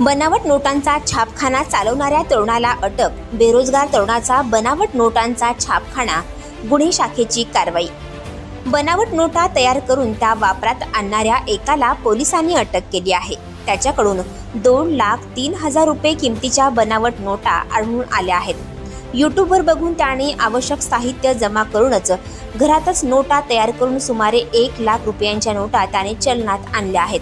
बनावट नोटांचा छापखाना चालवणाऱ्या तरुणाला अटक. बेरोजगार तरुणाचा बनावट नोटांचा छापखाना. गुन्हे शाखेची कारवाई. बनावट नोटा तयार करून त्या वापरात आणणाऱ्या एकाला पोलिसांनी अटक केली आहे. त्याच्याकडून दोन लाख तीन हजार रुपये किमतीच्या बनावट नोटा आढळून आल्या आहेत. यूट्यूबवर बघून त्याने आवश्यक साहित्य जमा करूनच घरातच नोटा तयार करून सुमारे एक लाख रुपयांच्या नोटा त्याने चलनात आणल्या आहेत.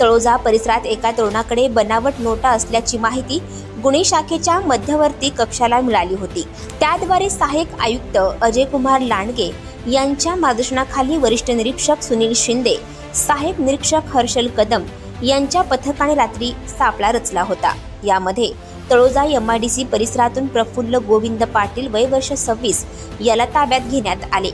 तळोजा परिसरात एका तरुणाकडे बनावट नोटा असल्याची माहिती गुन्हे शाखेच्या मध्यवर्ती कक्षाला मिळाली होती. त्याद्वारे सहाय्यक आयुक्त अजय कुमार लांडगे यांच्या मार्गदर्शनाखाली वरिष्ठ निरीक्षक सुनील शिंदे सहाय्यक निरीक्षक हर्षल कदम यांच्या पथकाने रात्री सापळा रचला होता. यामध्ये तळोजा एमआयडीसी परिसरातून प्रफुल्ल गोविंद पाटील वय वर्ष सव्वीस याला ताब्यात घेण्यात आले.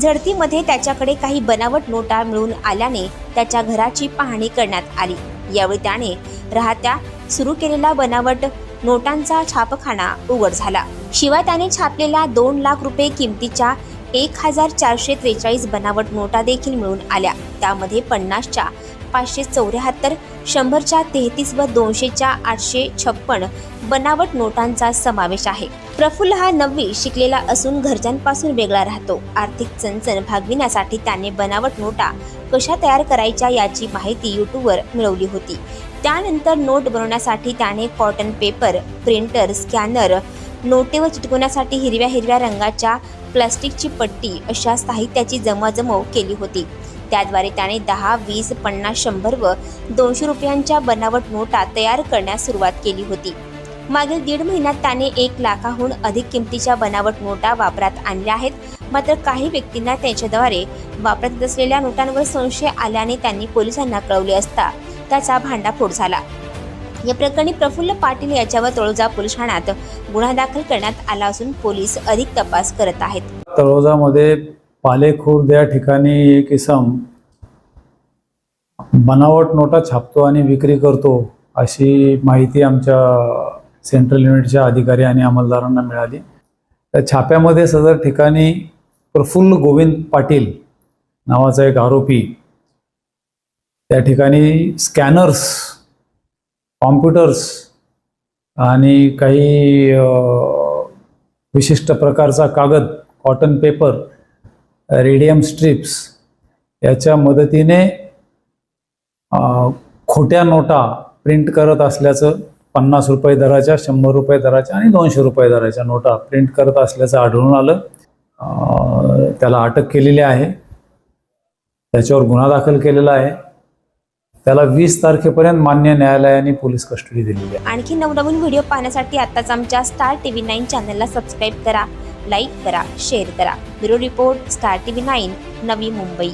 झडतीमध्ये त्याच्याकडे काही बनावट नोटा मिळून आल्याने त्याच्या घराची पाहणी करण्यात आली. यावेळी त्याने राहत्या सुरू केलेला बनावट नोटांचा छापखाना उघड झाला. शिवाय त्याने छापलेल्या दोन लाख रुपये किमतीच्या एक हजार चारशे त्रेचाळीस बनावट नोटा देखील मिळून आल्या. त्यामध्ये पन्नासच्या पाचशे चौऱ्याहत्तर शंभरच्या तेहतीस व दोनशेच्या आठशे छप्पन बनावट नोटांचा समावेश आहे. प्रफुल्ल हा नववी शिकलेला असून घरच्यांपासून वेगळा राहतो. आर्थिक चणचण भागविण्यासाठी त्याने बनावट नोटा कशा तयार करायच्या याची माहिती यूट्यूबवर मिळवली होती. त्यानंतर नोट बनवण्यासाठी त्याने कॉटन पेपर प्रिंटर स्कॅनर नोटेवर चिटकवण्यासाठी हिरव्या हिरव्या रंगाच्या प्लास्टिकची पट्टी अशा साहित्याची जमाजमव केली होती. त्याद्वारे त्याने दहा वीस पन्नास शंभर व दोनशे रुपयांच्या बनावट नोटा तयार करण्यास सुरुवात केली होती. मागील दीड महिन्यात त्याने एक लाखाहून अधिक किमतीच्या बनावट नोटा वापरात आणल्या आहेत. मात्र काही व्यक्तींना त्यांच्याद्वारे वापरत असलेल्या नोटांवर संशय आल्याने त्यांनी पोलिसांना कळवले असता त्याचा भांडाफोड झाला. या प्रकरणी प्रफुल्ल पाटील याच्यावर तळोजा पोलीस ठाण्यात गुन्हा दाखल करण्यात आला असून पोलीस अधिक तपास करत आहेत. तळोजामध्ये पालेखुर्द या ठिकाणी एक इसम बनावट नोटा छापतो आणि विक्री करतो अशी माहिती आमच्या सेंट्रल युनिटच्या अधिकारी आणि अंमलदारांना मिळाली. त्या छाप्यामध्ये सदर ठिकाणी प्रफुल्ल गोविंद पाटील नावाचा एक आरोपी त्या ठिकाणी स्कॅनर्स कॉम्प्युटर्स आणि काही विशिष्ट प्रकारचा कागद कॉटन पेपर रेडियम स्ट्रिप्स याच्या मदतीने खोट्या नोटा प्रिंट करत असल्याचं पन्नास रुपये दराच्या शंभर रुपये दराच्या आणि दोनशे रुपये दराच्या नोटा प्रिंट करत असल्याचं आढळून आलं. त्याला अटक केलेली आहे. त्याच्यावर गुन्हा दाखल केलेला आहे. त्याला वीस तारखेपर्यंत मान्य न्यायालयाने पोलीस कस्टडी दिलेली आहे. आणखी नवनवीन व्हिडिओ पाहण्यासाठी आताच आमच्या स्टार टीव्ही नाईन चॅनलला सबस्क्राईब करा. लाईक करा शेअर करा. Bureau report Star TV nine Navi Mumbai.